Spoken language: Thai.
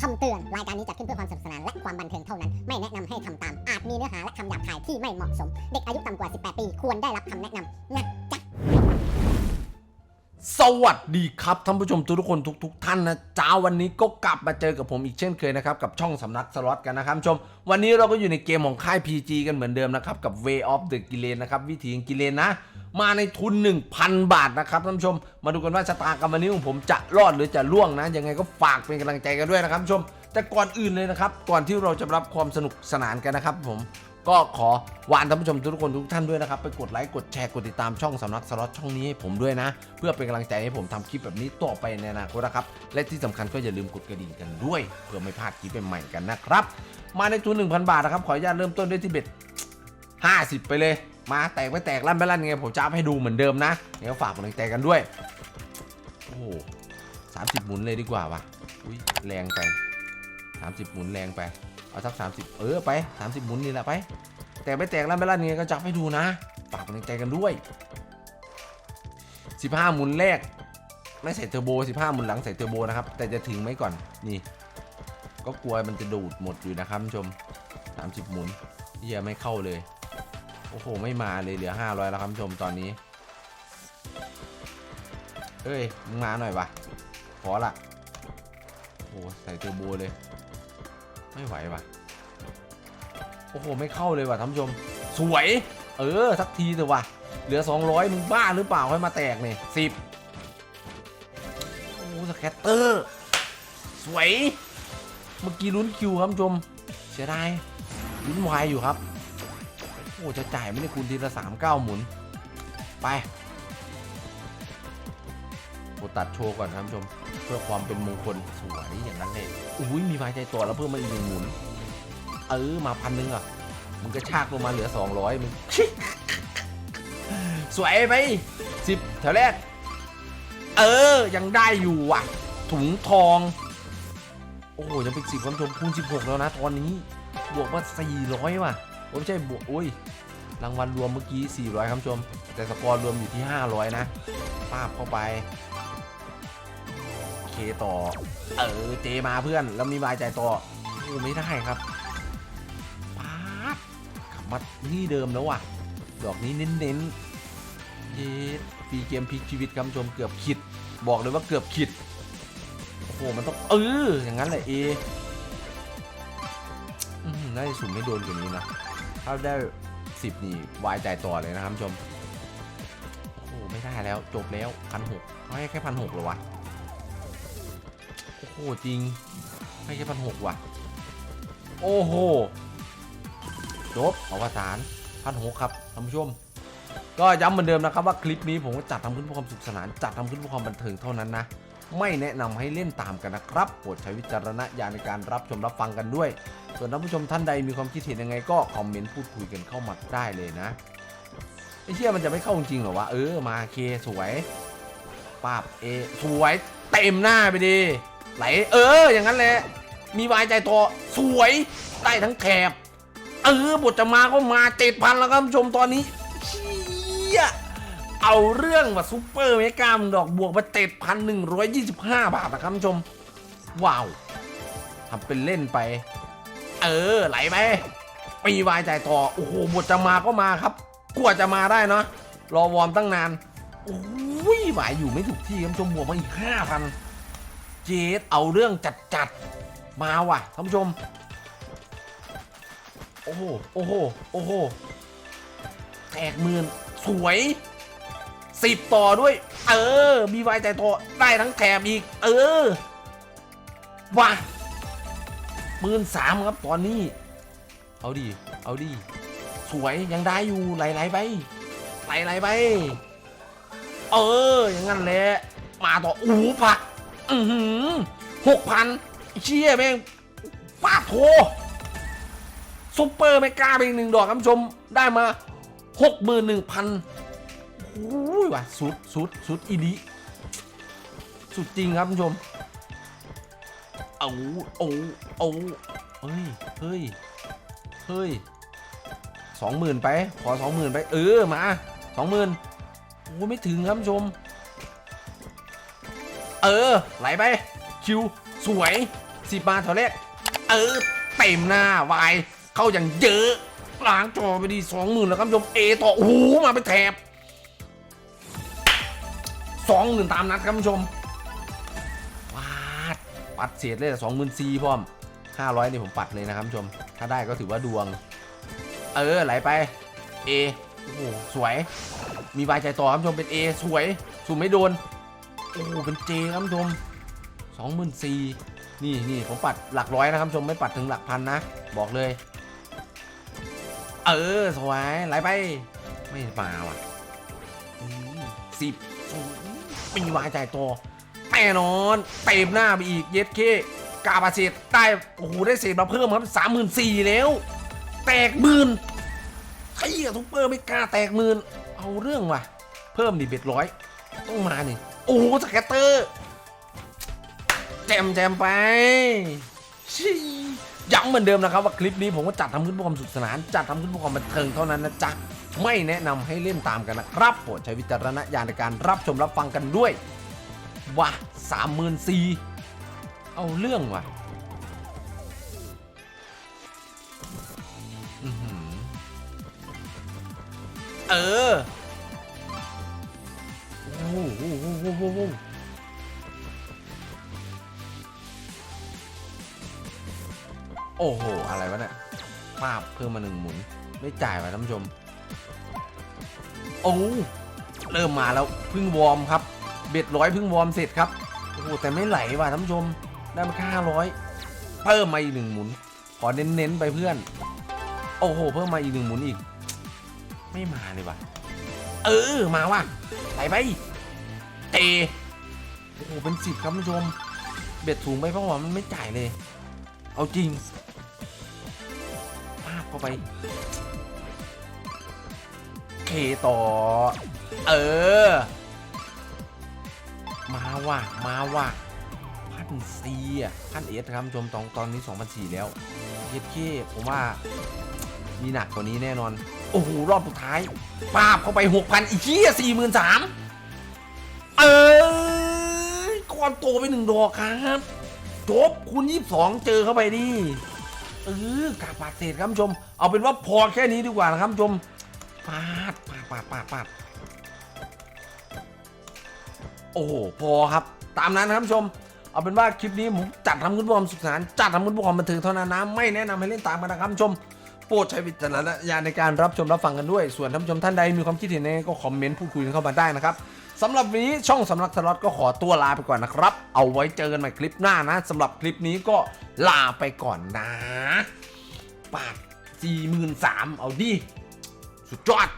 คำเตือน รายการนี้จัดขึ้นเพื่อความสนุกสนานและความบันเทิงเท่านั้น ไม่แนะนำให้ทำตาม อาจมีเนื้อหาและคำหยาบคายที่ไม่เหมาะสม เด็กอายุต่ำกว่า 18 ปี ควรได้รับคำแนะนำนะจ๊ะ สวัสดีครับท่านผู้ชมทุกๆคนทุกๆท่านนะจ้าวันนี้ก็กลับมาเจอกับผมอีกเช่นเคยนะครับ กับช่องสำนักสล็อตกันนะครับชม วันนี้เราก็อยู่ในเกมของค่าย PG กันเหมือนเดิมนะครับ กับ Way of the g i l e n นะครับ วิธีของกิเลนนะ มาในทุน 1,000 บาทนะครับท่านผู้ชม มาดูกันว่าชะตากรรมวันนี้ของผมจะรอดหรือจะล่วงนะยังไงก็ฝากเป็นกำลังใจกันด้วยนะครับผู้ชม แต่ก่อนอื่นเลยนะครับก่อนที่เราจะรับความสนุกสนานกันนะครับผมก็ขอวานท่านผู้ชมทุกคนทุกท่านด้วยนะครับ ไปกดไลค์กดแชร์กดติดตามช่องสำนักสล็อตช่องนี้ให้ผมด้วยนะ เพื่อเป็นกำลังใจให้ผมทำคลิปแบบนี้ต่อไปในอนาคตนะครับ และที่สำคัญก็อย่าลืมกดกระดิ่งกันด้วย เพื่อไม่พลาดคลิปใหม่ๆกันนะครับ มาในทุน 1,000 บาทนะครับ ขออนุญาตเริ่มต้นด้วยที่เบ็ด50 ไปเลย มาแตกไม่แตกลั่นไม่ลั่นไงผมจะอัพให้ดูเหมือนเดิมนะเดี๋ยวฝากกำลังใจกันด้วย โอ้โหสามสิบหมุนเลยดีกว่าวะอุ้ยแรงไป30หมุนแรงไป เอาสัก30เออไป30หมุนนี่แหละไป แต่ไม่แตกแล้วไม่ลั่นไงก็จับให้ดูนะฝากกำลังใจกันด้วย15หมุนแรก ไม่ใส่เทอร์โบ15หมุนหลังใส่เทอร์โบนะครับ แต่จะถึงไหมก่อนนี่ ก็กลัวมันจะดูดหมดอยู่นะครับท่านผู้ชม30หมุนเฮียไม่เข้าเลย โอ้โห ไม่มาเลยเหลือ 500 แล้วครับท่านผู้ชมตอนนี้ เอ้ยมึงมาหน่อยวะขอละโอ้ใส่เทอร์โบเลย ไม่ไหววะโอ้โห ไม่เข้าเลยว่ะท่านผู้ชม สวย เออ สักทีเถอะว่ะเหลือ 200 มึงบ้าหรือเปล่าค่อยมาแตกเนี่ยสิบโอ้สแคตเตอร์ สวย เมื่อกี้ลุ้นคิวครับท่านผู้ชม เสียดายลุ้นวายอยู่ครับ อ้จะจ่ายไม่ได้คูณทีละสามเก้าหมุน ไปโอตัดโชว์ก่อนครับชม เพื่อความเป็นมงคลสวยอย่างนั้นเลยอุ้ยมีไม้ใจตัวแล้วเพิ่มมาอีกหนึ่งหมุน เออมาพันหนึ่งอะมึงก็ชากลงมาเหลือ200มึงสวยไปสิบแถวแรก เออ ยังได้อยู่ว่ะ ถุงทอง โอ้โหยังเป็นสิบคำชมคูณ16แล้วนะตอนนี้ บวกมา400ว่ะ ไม่ใช่บวกอุ้ยรางวัลรวมเมื่อกี้ 400คำชม แต่สกอร์รวมอยู่ที่ 500 นะป้าบเข้าไป เคต่อ เออ เจมาเพื่อน แล้วมีบายใจายต่อโอ้ไม่ได้ครับป๊าดกลับมาที่เดิมแล้วว่ะ ดอกนี้เน้นๆเย้ฟีเกมพลิกชีวิตคำชมเกือบขิด บอกเลยว่าเกือบขิด โอ้โห มันต้อง เออ อย่างนั้นแหละเออน่าจะสุ่มไม่โดนกว่านี้นะ ถ้าได้สิบนี่วายจ่ายต่อเลยนะครับชม โอ้โห ไม่ได้แล้วจบแล้วพันหกเขาให้แค่พันหกเหรอวะโอ้โห จริง ให้แค่พันหกว่ะ โอ้โห จบอวสานพันหกครับท่านผู้ชม ก็ย้ำเหมือนเดิมนะครับว่าคลิปนี้ผมก็จัดทำขึ้นเพื่อความสุขสนาน จัดทำขึ้นเพื่อความบันเทิงเท่านั้นนะ ไม่แนะนำให้เล่นตามกันนะครับโปรดใช้วิจารณญาณในการรับชมรับฟังกันด้วย ส่วนท่านผู้ชมท่านใดมีความคิดเห็นยังไงก็คอมเมนต์พูดคุยกันเข้ามาได้เลยนะไอ้เชี่ยมันจะไม่เข้าจริงเหรอวะเออมาเคสวยปาบเอสวยเต็มหน้าไปดิไหลเออ อย่างนั้นแหละมีวายใจตัวสวยได้ทั้งแถบเออบทจะมาก็มาเจ็ดพันแล้วครับผู้ชมตอนนี้เชี่ย เอาเรื่องว่าซูเปอร์เมกามดอกบวกมาเจ็ดพันหนึ่งร้อยยี่สิบห้าบาทนะครับผู้ชม ว้าวทำเป็นเล่นไป เออ ไหลไปมีวายใจต่อ โอ้โหบทจะมาก็มาครับ กว่าจะมาได้เนาะรอวอร์มตั้งนานโอ้ยหวายอยู่ไม่ถูกที่ครับผู้ชมบวกมาอีกห้าพันเจดเอาเรื่องจัดจัดมาว่ะท่านผู้ชม โอ้โห โอ้โห โอ้โหแตกหมื่นสวย สิบต่อด้วย เออ มีไวแต่ตได้ทั้งแถมอีก เออว่ะหมื่นสามครับตอนนี้ เอาดี เอาดี สวยยังได้อยู่ไหลๆไปไหลๆไป เออ อย่างงั้นแหละ มาต่ออู้ผัก อือหือหกพันเชี่ยแม่งป้าโทซุปเปอร์เมกาไปหนึ่งดอกคุณผู้ชมได้มาหกหมื่นหนึ่งพัน อ้ยว่ะสุดสุดสุดอีดีสุดจริงครับท่านผู้ชมเอาเอาเอาเฮ้ยเฮ้ยเฮ้ยสองหมื่นไป ขอสองหมื่นไป เออ มาสองหมื่นโอ้ไม่ถึงครับท่านผู้ชม เออ ไหลไป คิว สวยสิบมาแถวแรก เออ เต็มหน้าวาย เข้าอย่างเยอะ ล้างจอไปดีสองหมื่นแล้วครับผู้ชม เอต่อ โอ้โห มาเป็นแถบ สองหมื่นตามนัดครับผู้ชมวาดปัดเศษเลยสองหมื่นสี่พร้อมห้าร้อยนี่ผมปัดเลยนะครับผู้ชม ถ้าได้ก็ถือว่าดวง เออไหลไปเอโอ้โหสวย มีวายใจต่อครับผู้ชมเป็น A สวยสุ่มไม่โดนโอ้โหเป็น J ครับผู้ชมสองหมื่นสี่นี่นี่ผมปัดหลักร้อยนะครับผู้ชมไม่ปัดถึงหลักพันนะ บอกเลย เออสวยไหลไป ไม่มาว่ะสิบ มีวายใจต่อแน่นอนเต็มหน้าไปอีกเย็ดเคกาบาเศษได้โอ้โหได้เศษมาเพิ่มครับสามหมื่นสี่แล้ว แตกหมื่นไอ้เหี้ยทุกเปอร์ไม่กล้าแตกหมื่นเอาเรื่องว่ะ เพิ่มดิเบ็ดร้อยต้องมานี่โอ้โหสแกตเตอร์แจมแจมไปชี่ย้ำเหมือนเดิมนะครับว่าคลิปนี้ผมก็จัดทำขึ้นเพื่อความสุขสนาน จัดทำขึ้นเพื่อความบันเทิงเท่านั้นนะจ๊ะ ไม่แนะนำให้เล่นตามกันนะครับโปรดใช้วิจารณญาณในการรับชมรับฟังกันด้วยว้าสามหมื่นสี่เอาเรื่องว่ะเออ โอ้โหโอ้โห อะไรวะเนี่ยภาพเพิ่มมาหนึ่งหมุน ไม่จ่ายวะท่านผู้ชม โอ้เริ่มมาแล้วพิ่งวอร์มครับ เบ็ดร้อยพิ่งวอร์มเสร็จครับโอ้แต่ไม่ไหลว่ะท่านผู้ชมได้มาแค่ห้าร้อยเพิ่มมาอีกหนึ่งหมุน ขอเน้นๆไปเพื่อน โอ้โห เพิ่มมาอีกหนึ่งหมุนอีก ไม่มาเลยว่ะ เออ มาว่ะไหลไปเตะโอ้โห เป็นสิบครับท่านผู้ชม เบ็ดสูงไปเพราะว่ามันไม่จ่ายเลย เอาจริงภาพเข้าไป เคต่อ เออ มาว่ะ มาว่ะพันซีอะพันเอสครับท่านผู้ชมตอนตอนนี้2 0 0 4แล้วเย็ดเคผมว่า มีหนักกว่านี้แน่นอน โอ้โห รอบสุดท้ายปาบเข้าไปหกพันอีกเหี้ยสี่หมื่นสามเออก้อนโตไปหนึ่งดอกครับ จบคุณยี่สองเจอเข้าไปดิเออกาปาดเศษครับผู้ชม เอาเป็นว่าพอแค่นี้ดีกว่านะครับผู้ชม ปาดปาดปาดปาดปาดโอ้โหพอครับ ตามนั้นนะครับชม เอาเป็นว่าคลิปนี้ผมจัดทำขึ้นเพื่อความสุขสนานจัดทำขึ้นเพื่อความบันเทิงเท่านั้นนะไม่แนะนำให้เล่นตามกันนะครับชมโปรดใช้วิจารณญาณในการรับชมรับฟังกันด้วย ส่วนท่านผู้ชมท่านใดมีความคิดเห็นยังไงก็คอมเมนต์พูดคุยกันเข้ามาได้นะครับสำหรับวันนี้ช่องสำนักสล็อตก็ขอตัวลาไปก่อนนะครับ เอาไว้เจอกันใหม่คลิปหน้านะสำหรับคลิปนี้ก็ลาไปก่อนนะปาดสี่หมื่นสามเอาดิ สุดยอด